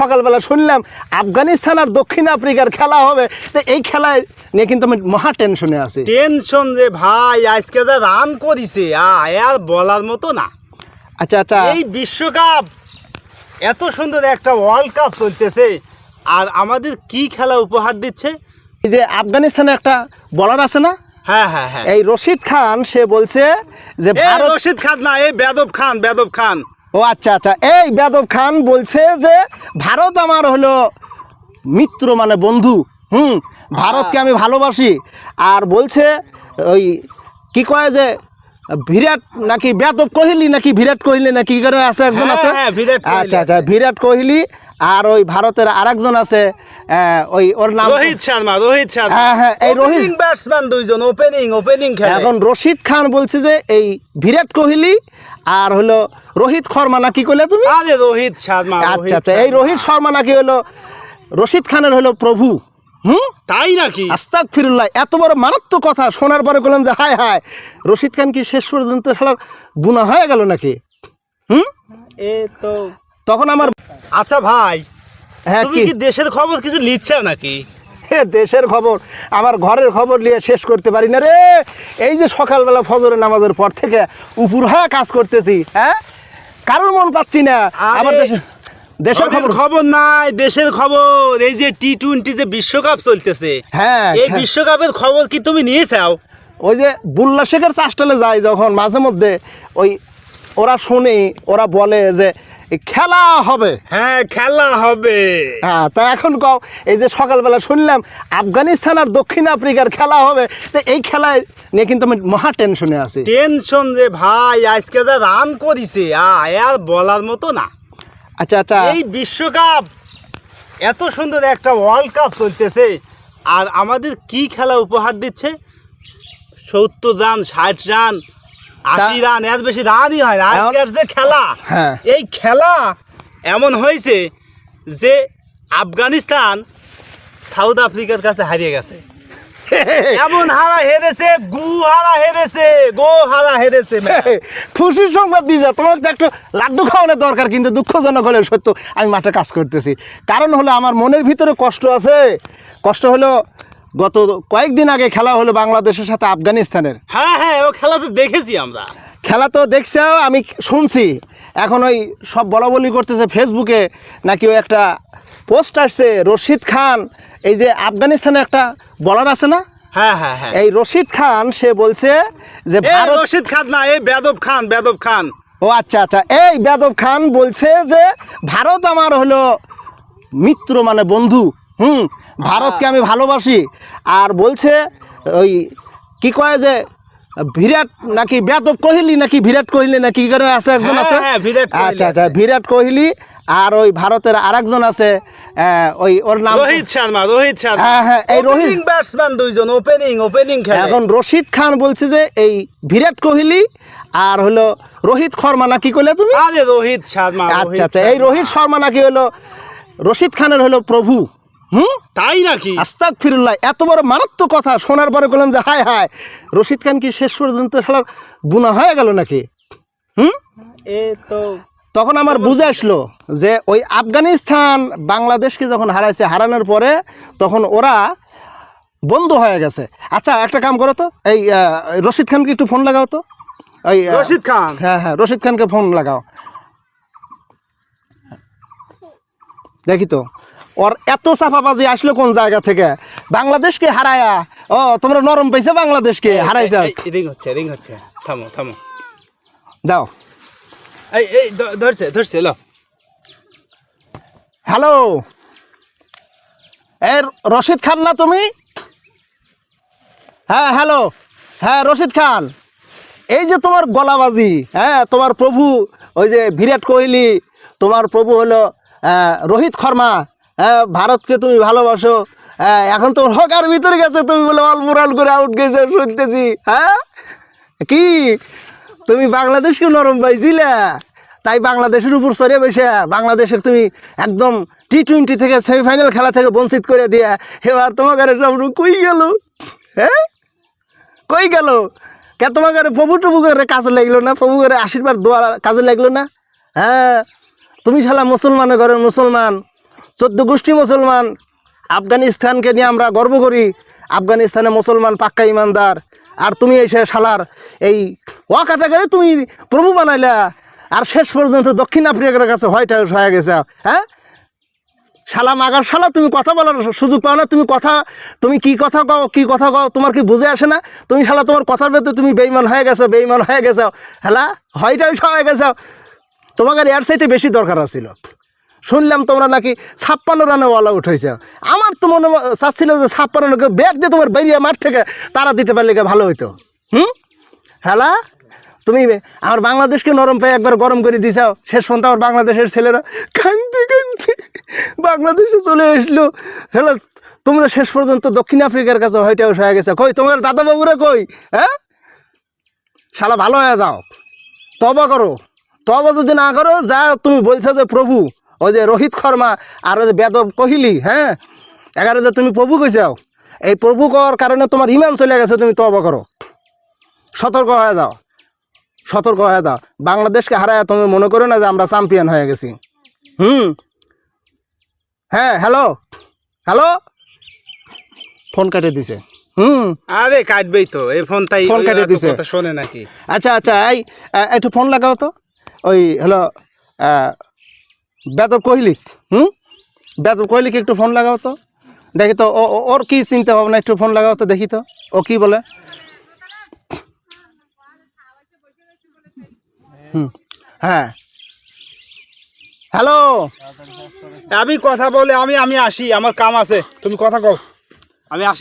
সকালবেলা শুনলাম আফগানিস্তান আর দক্ষিণ আফ্রিকার খেলা হবে। তো এই খেলায় নিয়ে কিন্তু আমি মহা টেনশনে আছি। টেনশন যে ভাই আজকে যা রান করিছে আর বলার মতো না। আচ্ছা আচ্ছা। এই বিশ্বকাপ এত সুন্দর একটা ওয়ার্ল্ড কাপ চলতেছে। আর আমাদের কি খেলা উপহার দিচ্ছে? এই যে আফগানিস্তানে একটা বলার আছে না? হ্যাঁ হ্যাঁ হ্যাঁ। এই রশিদ খান সে বলছে যে রশিদ খান না এই বেদব খান বেদব খান। ও আচ্ছা আচ্ছা। এই বেদব খান বলছে যে ভারত আমার হলো মিত্র মানে বন্ধু। হুম ভারতকে আমি ভালোবাসি। আর বলছে ওই কি কয় যে বিরাট নাকি বেদব কোহলি নাকি বিরাট কোহলি নাকি কি করে আছে একজন হ্যাঁ, আছে? হ্যাঁ, বিরাট আচ্ছা আচ্ছা। বিরাট কোহলি আর ওই ভারতের আরেকজন আছে ওই ওর নাম রোহিত শর্মা রোহিত শর্মা। হ্যাঁ, হ্যাঁ, এই রোহিত- ব্যাটসম্যান দুইজন ওপেনিং ওপেনিং খেলে। এখন রশিদ খান বলছে যে এই বিরাট কোহলি আর হলো রোহিত শর্মা না কি করলে তুমি? আরে রোহিত শর্মা আচ্ছা আচ্ছা এই রোহিত শর্মা নাকি হলো রশিদ খানের হলো প্রভু। হুম? তাই নাকি? আস্তাক ফিরুল্লাহ এত বড় মারাত্মক কথা শোনার পরে বললাম যে হায় হায় রশিদ খান কি শেষ পর্যন্ত খেলার বুনা হয়ে গেল নাকি? হুম? এ তো তখন আমার আচ্ছা ভাই হ্যাঁ তুমি কি? দেশের খবর কিছু লিখছো নাকি? দেশের খবর আমার ঘরের খবর নিয়ে শেষ করতে পারি না রে। এই যে সকালবেলা ফজরের নামাজের পর থেকে উপর হয়ে কাজ করতেছি হ্যাঁ? কারোর মন পাচ্ছি না। দেশে দেশের খবর খবর নাই দেশের খবর। এই যে টি টোয়েন্টি যে বিশ্বকাপ চলতেছে হ্যাঁ এই হ্যাঁ। বিশ্বকাপের খবর কি তুমি নিয়েছাও ওই যে বুল্লা শেখের চাষটালে যায় যখন মাঝে মধ্যে ওই ওরা শুনে ওরা বলে যে খেলা হবে। হ্যাঁ খেলা হবে। হ্যাঁ তা এখন কও এই যে সকালবেলা শুনলাম আফগানিস্তান আর দক্ষিণ আফ্রিকার খেলা হবে তো এই খেলায় নিয়ে কিন্তু আমি মহা টেনশনে আছি। টেনশন যে ভাই আজকে যা রান করিছে আর বলার মতো না। আচ্ছা আচ্ছা। এই বিশ্বকাপ এত সুন্দর একটা ওয়ার্ল্ড কাপ চলতেছে আর আমাদের কি খেলা উপহার দিচ্ছে? সত্তর রান ষাট রান আশি রান এর বেশি রানই হয় না। আজকের যে খেলা হ্যাঁ। এই খেলা এমন হয়েছে যে আফগানিস্তান সাউথ আফ্রিকার কাছে হারিয়ে গেছে। এমন হারা হেরেছে গু হারা হেরেছে গো হারা হেরেছে খুশির সংবাদ দিয়ে যা তোমাকে একটু লাড্ডু খাওয়ানোর দরকার কিন্তু দুঃখজনক হলে সত্য আমি মাঠে কাজ করতেছি। কারণ হলো আমার মনের ভিতরে কষ্ট আছে। কষ্ট হলো গত কয়েকদিন আগে খেলা হলো বাংলাদেশের সাথে আফগানিস্তানের। হ্যাঁ হ্যাঁ ও খেলা তো দেখেছি আমরা। খেলা তো দেখছ আমি শুনছি। এখন ওই সব বলা বলি করতেছে ফেসবুকে নাকি ওই একটা পোস্ট আসছে রশিদ খান। এই যে আফগানিস্তানে একটা বলার আছে না? হ্যাঁ হ্যাঁ হ্যাঁ। এই রশিদ খান সে বলছে যে রশিদ খান না এই বেদব খান বেদব খান। ও আচ্ছা আচ্ছা। এই বেদব খান বলছে যে ভারত আমার হলো মিত্র মানে বন্ধু। হুম ভারতকে আমি ভালোবাসি। আর বলছে ওই কি কয় যে বিরাট নাকি বেদব কোহলি নাকি বিরাট কোহলি নাকি কি করে আছে একজন হ্যাঁ, আছে? হ্যাঁ, বিরাট আচ্ছা আচ্ছা আছে। বিরাট কোহলি আর ওই ভারতের আরেকজন আছে আহ, ওই ওর নাম রোহিত শর্মা রোহিত শর্মা। হ্যাঁ, হ্যাঁ, এই রোহিত- ব্যাটসম্যান দুইজন ওপেনিং ওপেনিং খেলে। এখন রশিদ খান বলছে যে এই বিরাট কোহলি আর হলো রোহিত শর্মা নাকি কইলে তুমি? আরে রোহিত শর্মা আচ্ছা আচ্ছা এই রোহিত শর্মা নাকি হলো রশিদ খানের হলো প্রভু। হুম? তাই নাকি? আস্তাক ফিরুল্লাহ এত বড় মারাত্মক কথা শোনার পরে বললাম যে হায় হায় রশিদ খান কি শেষ পর্যন্ত খেলার বুনা হয়ে গেল নাকি? হুম? এ তো তখন আমার বুঝে আসলো যে ওই আফগানিস্তান বাংলাদেশকে যখন হারাইছে হারানোর পরে তখন ওরা বন্ধ হয়ে গেছে। আচ্ছা একটা কাম করো তো এই রশিদ খানকে একটু ফোন লাগাও তো। ওই রশিদ খান? হ্যাঁ হ্যাঁ রশিদ খানকে ফোন লাগাও। দেখি তো ওর এত চাপাবাজি আসলো কোন জায়গা থেকে? বাংলাদেশকে হারায়া। ও তোমরা নরম পাইছে বাংলাদেশকে হারাইছে। রিং হচ্ছে রিং হচ্ছে। থামো থামো। দাও। এই এই ধরছে ধরছে লো। হ্যালো। এ রশিদ খান না তুমি? হ্যাঁ হ্যালো। হ্যাঁ রশিদ খান। এই যে তোমার গলাবাজি হ্যাঁ তোমার প্রভু ওই যে বিরাট কোহলি তোমার প্রভু হলো রোহিত শর্মা। হ্যাঁ ভারতকে তুমি ভালোবাসো। হ্যাঁ এখন তো হকার ভিতরে গেছে তুমি বলে অলমোরাল করে আউট গেছে, শুনতেছি। হ্যাঁ? কি? তুমি বাংলাদেশকে নরম পাইছিলে? তাই বাংলাদেশের উপর সরে বসে বাংলাদেশে তুমি একদম টি টোয়েন্টি থেকে সেমিফাইনাল খেলা থেকে বঞ্চিত করে দিয়ে এবার তোমাকে সব কই গেল? হ্যাঁ? কই গেল? কে তোমাকে প্রভু টবু করে কাজে লাগল না? প্রভু করে আশীর্বাদ, দোয়া কাজে লাগল না? হ্যাঁ? তুমি শালা মুসলমানের ঘরের মুসলমান। চোদ্দ গোষ্ঠী মুসলমান। আফগানিস্তানকে নিয়ে আমরা গর্ব করি। আফগানিস্তানে মুসলমান পাক্কা ইমানদার। আর তুমি এসে শালার, এই ওয়াকাটাকে তুমি প্রভু বানাইলা। আর শেষ পর্যন্ত দক্ষিণ আফ্রিকার কাছে হোয়াইট হাউস হয়ে গেছে। হ্যাঁ? শালা মাগার শালা, তুমি কথা বলার সুযোগ পাও না। তুমি কথা, তুমি কি কথা কও, কি কথা কও, তোমার কি বুঝে আসে না? তুমি শালা তোমার কথার ভেতরে তুমি বেইমান হয়ে গেছো বেইমান হয়ে গেছো। হ্যালা হোয়াইট হাউস হয়ে গেছো। তোমাকে এর চাইতে বেশি দরকার ছিল শুনলাম তোমরা নাকি ছাপ্পান্ন রানে অল আউট আমার তো মনে চাচ্ছিল যে ছাপ্পান্ন রানকে ব্যাট দিয়ে তোমার বেরিয়ে মাঠ থেকে তারা দিতে পারলে ভালো হইতো। হুম? হ্যালা? তুমি আমার বাংলাদেশকে নরম পেয়ে একবার গরম করে দিছাও শেষ পর্যন্ত আমার বাংলাদেশের ছেলেরা কান্দি কান্দি বাংলাদেশে চলে আসলো। হ্যালো, তোমরা শেষ পর্যন্ত দক্ষিণ আফ্রিকার কাছে হাউস হয়ে গেছে। কই তোমার দাদাবাবুরা কই? হ্যাঁ? শালা ভালো হয়ে যাও। তবা করো। তবা যদি না করো, যা তুমি বলছো যে প্রভু ওই যে রোহিত শর্মা আর ওই যে বেদব কহিলি হ্যাঁ? এগারো যে তুমি প্রভু কইছাও এই প্রভু কর কারণে তোমার ইমান চলে গেছে তুমি তবা করো। সতর্ক হয়ে যাও সতর্ক হয়ে দাও বাংলাদেশকে হারায় তুমি মনে করো না যে আমরা চ্যাম্পিয়ন হয়ে গেছি। হুম? হ্যাঁ হ্যালো? হ্যালো? ফোন কেটে দিছে। হুম? আরে কাটবেই তো এই ফোন তাই ফোন কেটে দিছে। শোনে নাকি। আচ্ছা আচ্ছা এই একটু ফোন লাগাও তো। ওই হ্যালো বেদব কোহলি হুম? বেদব কোহলিকে একটু ফোন লাগাও তো। দেখি তো ও- ও- ওর কী চিন্তা ভাবনা একটু ফোন লাগাও তো দেখি তো ও কী বলে? হুম হ্যাঁ। হ্যালো? আমি কথা বলে আমি আমি আসি আমার কাম আছে তুমি কথা কও। আমি আসি।